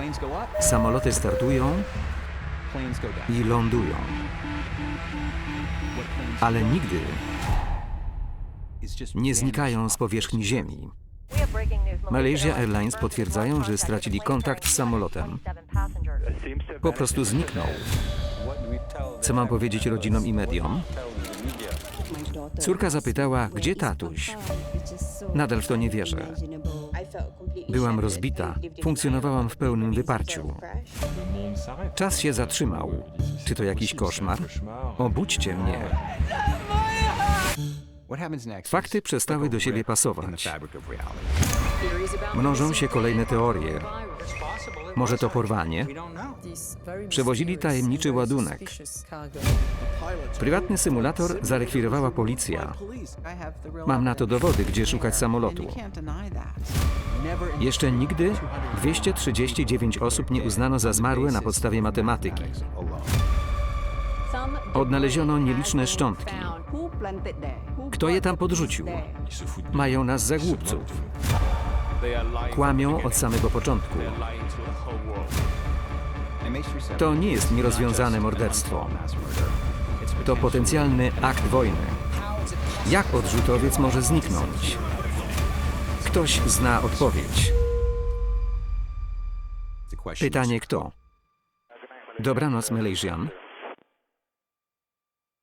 Planes go up, Samoloty startują planes go down. i lądują, ale nigdy nie znikają z powierzchni Ziemi. Malaysia Airlines potwierdzają, że stracili kontakt z samolotem. Po prostu zniknął. Co mam powiedzieć rodzinom i mediom? Córka zapytała, gdzie tatuś? Nadal w to nie wierzę. Byłam rozbita, funkcjonowałam w pełnym wyparciu. Czas się zatrzymał. Czy to jakiś koszmar? Obudźcie mnie. Fakty przestały do siebie pasować. Mnożą się kolejne teorie. Może to porwanie? Przewozili tajemniczy ładunek. Prywatny symulator zarekwirowała policja. Mam na to dowody, gdzie szukać samolotu. Jeszcze nigdy 239 osób nie uznano za zmarłe na podstawie matematyki. Odnaleziono nieliczne szczątki. Kto je tam podrzucił? Mają nas za głupców. Kłamią od samego początku. MH370 To nie jest nierozwiązane morderstwo. To potencjalny akt wojny. Jak odrzutowiec może zniknąć? Ktoś zna odpowiedź. Pytanie kto? Dobranoc, Malaysian.